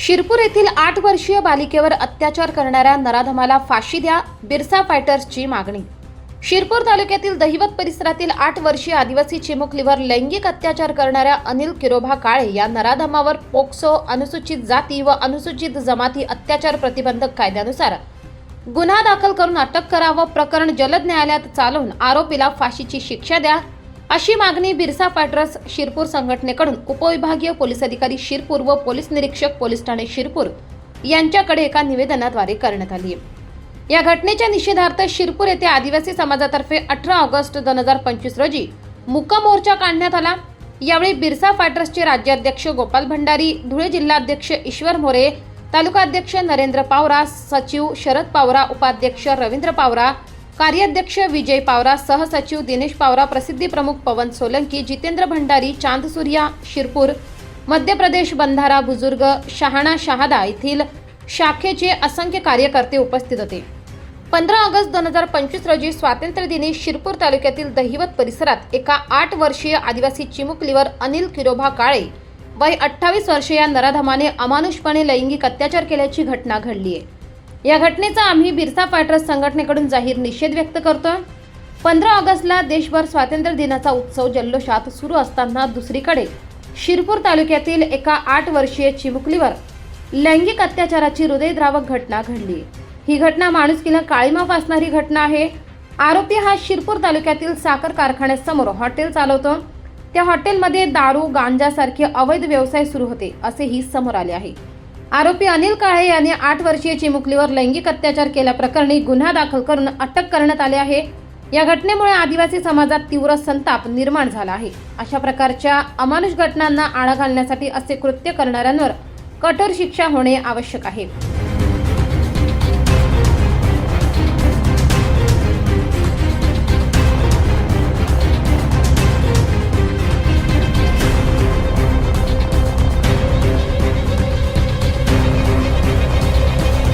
शिरपूर येथील आठ वर्षीय बालिकेवर अत्याचार करणाऱ्या नराधमाला फाशी द्या बिरसा फायटर्सची मागणी. शिरपूर तालुक्यातील दहिवत परिसरातील आठ वर्षीय आदिवासी चिमुकलीवर लैंगिक अत्याचार करणाऱ्या अनिल किरोभा काळे या नराधमावर पोक्सो अनुसूचित जाती व अनुसूचित जमाती अत्याचार प्रतिबंधक कायद्यानुसार गुन्हा दाखल करून अटक करा व प्रकरण जलद न्यायालयात चालवून आरोपीला फाशीची शिक्षा द्या अशी मागणी बिरसा फायटर्स शिरपूर संघटनेकडून उपविभागीय पोलीस अधिकारी शिरपूर व पोलीस निरीक्षक पोलीस ठाणे शिरपूर यांच्याकडे एका निवेदनाद्वारे करण्यात आली या घटनेच्या निषेधार्थ शिरपूर येथे आदिवासी समाजातर्फे अठरा ऑगस्ट दोन हजार पंचवीस रोजी मुक्का मोर्चा काढण्यात आला. यावेळी बिरसा फायटर्सचे राज्याध्यक्ष गोपाल भंडारी धुळे जिल्हाध्यक्ष ईश्वर मोरे तालुका अध्यक्ष नरेंद्र पावरा सचिव शरद पावरा उपाध्यक्ष रवींद्र पावरा कार्याध्यक्ष विजय पावरा सहसचिव दिनेश पावरा प्रसिद्धी प्रमुख पवन सोलंकी जितेंद्र भंडारी चांदसूर्या शिरपूर मध्य प्रदेश बंधारा बुजुर्ग शहाणा शहादा येथील शाखेचे असंख्य कार्यकर्ते उपस्थित होते. पंधरा ऑगस्ट दोन हजार पंचवीस रोजी स्वातंत्र्य दिनी शिरपूर तालुक्यातील दहिवत परिसरात एका आठ वर्षीय आदिवासी चिमुकलीवर अनिल किरोभा काळे वय अठ्ठावीस वर्षीय या नराधमाने अमानुषपणे लैंगिक अत्याचार केल्याची घटना घडली आहे या घटनेचा आम्ही बिरसा फायटर्स संघटनेकडून जाहीर निषेध व्यक्त करतोय. पंधरा ऑगस्टला देशभर स्वातंत्र्य दिनाचा उत्सव जल्लोषात सुरू असताना दुसरीकडे शिरपूर तालुक्यातील एका आठ वर्षीय चिमुकलीवर लैंगिक अत्याचाराची हृदयद्रावक घटना घडली. ही घटना माणुसकीला काळीमा फासणारी घटना आहे. आरोपी हा शिरपूर तालुक्यातील साखर कारखान्यासमोर हॉटेल चालवतो. त्या हॉटेलमध्ये दारू गांजासारखे अवैध व्यवसाय सुरू होते असेही समोर आले आहे. आरोपी अनिल काळे यांनी आठ वर्षीय चिमुकलीवर लैंगिक अत्याचार केल्याप्रकरणी गुन्हा दाखल करून अटक करण्यात आले आहे. या घटनेमुळे आदिवासी समाजात तीव्र संताप निर्माण झाला आहे. अशा प्रकारच्या अमानुष घटनांना आळा घालण्यासाठी असे कृत्य करणाऱ्यांवर कठोर शिक्षा होणे आवश्यक आहे.